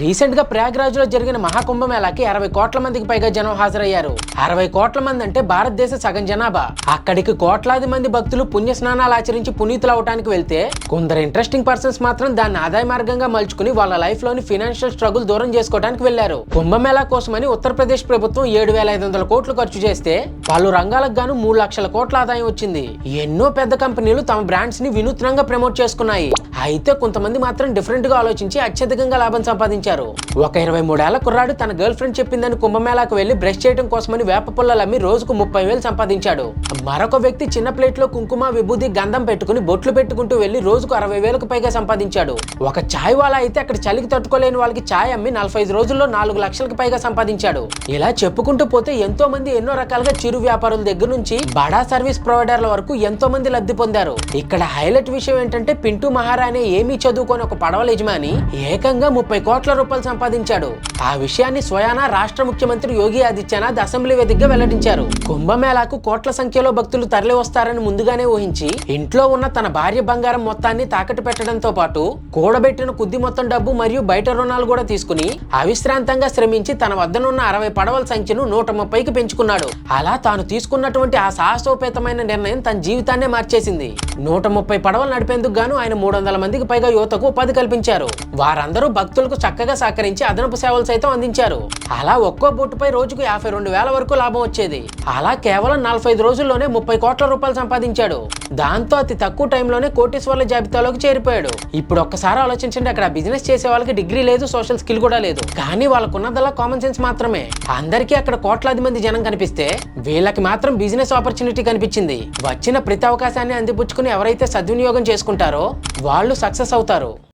రీసెంట్గా ప్రయాగ్రాజ్లో జరిగిన మహాకుంభమేళాకి అరవై కోట్ల మందికి పైగా జనం హాజరయ్యారు. అరవై కోట్ల మంది అంటే భారతదేశ సగం జనాభా. అక్కడికి కోట్లాది మంది భక్తులు పుణ్య స్నానాలు ఆచరించి పునీతులు అవడానికి వెళ్తే కొందరు ఇంట్రెస్టింగ్ పర్సన్స్ మాత్రం దాన్ని ఆదాయ మార్గంగా మలుచుకుని వాళ్ళ లైఫ్లోని ఫినాన్షియల్ స్ట్రగుల్ దూరం చేసుకోవడానికి వెళ్ళారు కుంభమేళా కోసమని ఉత్తరప్రదేశ్ ప్రభుత్వం ఏడు వేల ఐదు వందల కోట్లు ఖర్చు చేస్తే పలు రంగాలకు గాను మూడు లక్షల కోట్ల ఆదాయం వచ్చింది. ఎన్నో పెద్ద కంపెనీలు తమ బ్రాండ్స్ని వినూత్నంగా ప్రమోట్ చేసుకున్నాయి. అయితే కొంతమంది మాత్రం డిఫరెంట్గా ఆలోచించి అత్యధికంగా లాభం సంపాదించారు. ఒక ఇరవై మూడేళ్ళ కుర్రాడు తన గర్ల్ ఫ్రెండ్ చెప్పిందని కుంభమేళాకు వెళ్ళి బ్రష్ చేయడం కోసమని వేప పుల్లలు అమ్మి రోజుకు ముప్పై వేలు సంపాదించాడు. మరొక వ్యక్తి చిన్న ప్లేట్లో కుంకుమ విభూది గంధం పెట్టుకుని బొట్లు పెట్టుకుంటూ వెళ్ళి రోజుకు అరవై వేలకు పైగా సంపాదించాడు. ఒక చాయ్ వాలా అయితే అక్కడ చలికి తట్టుకోలేని వాళ్ళకి చాయ్ అమ్మి నలభై ఐదు రోజుల్లో నాలుగు లక్షలకు పైగా సంపాదించాడు. ఇలా చెప్పుకుంటూ పోతే ఎంతో మంది ఎన్నో రకాలుగా చిరు వ్యాపారుల దగ్గర నుంచి బడా సర్వీస్ ప్రొవైడర్ల వరకు ఎంతో మంది లబ్ధి పొందారు. ఇక్కడ హైలైట్ విషయం ఏంటంటే పింటూ మహారాణి ఏమీ చదువుకొని ఒక పడవల యజమాని ఏకంగా ముప్పై కోట్ల రూపాయలు సంపాదించాడు. ఆ విషయాన్ని స్వయానా రాష్ట్ర ముఖ్యమంత్రి యోగి ఆదిత్యనాథ్ అసెంబ్లీ వేదికగా వెల్లడించారు. కుంభమేళాకు కోట్ల సంఖ్యలో భక్తులు తరలి వస్తారని ముందుగానే ఊహించి ఇంట్లో ఉన్న తన భార్య బంగారం మొత్తాన్ని తాకట్టు పెట్టడంతో పాటు కూడబెట్టిన కొద్ది మొత్తం డబ్బు మరియు బయట రుణాలు కూడా తీసుకుని అవిశ్రాంతంగా శ్రమించి తన వద్దనున్న అరవై పడవల సంఖ్యను నూట ముప్పైకి పెంచుకున్నాడు. అలా తాను తీసుకున్నటువంటి ఆ సాహసోపేతమైన నిర్ణయం తన జీవితాన్నే మార్చేసింది. నూట ముప్పై పడవలు నడిపేందుకు గాను ఆయన మూడు వందల మందికి పైగా యువతకు ఉపాధి కల్పించారు. వారందరూ భక్తులకు చక్కగా సహకరించి అదనపు సేవలు సైతం అందించారు. అలా ఒక్కో బోటుపై రోజుకు యాభై రెండు వేల వరకు లాభం వచ్చేది. అలా కేవలం నలభై ఐదు రోజుల్లోనే ముప్పై కోట్ల రూపాయలు సంపాదించాడు. దాంతో అతి తక్కువ టైంలోనే కోటీశ్వర్ల జాబితాలోకి చేరిపోయాడు. ఇప్పుడు ఒక్కసారి ఆలోచించండి అక్కడ బిజినెస్ చేసే వాళ్ళకి డిగ్రీ లేదు సోషల్ స్కిల్ కూడా లేదు. కానీ వాళ్ళకున్నదల్లా కామన్ సెన్స్ మాత్రమే. అందరికీ అక్కడ కోట్లాది మంది జనం కనిపిస్తే వీళ్ళకి మాత్రం బిజినెస్ ఆపర్చునిటీ కనిపించింది. వచ్చిన ప్రతి అవకాశాన్ని అందిపుచ్చుకుని ఎవరైతే సద్వినియోగం చేసుకుంటారో వాళ్ళు సక్సెస్ అవుతారు.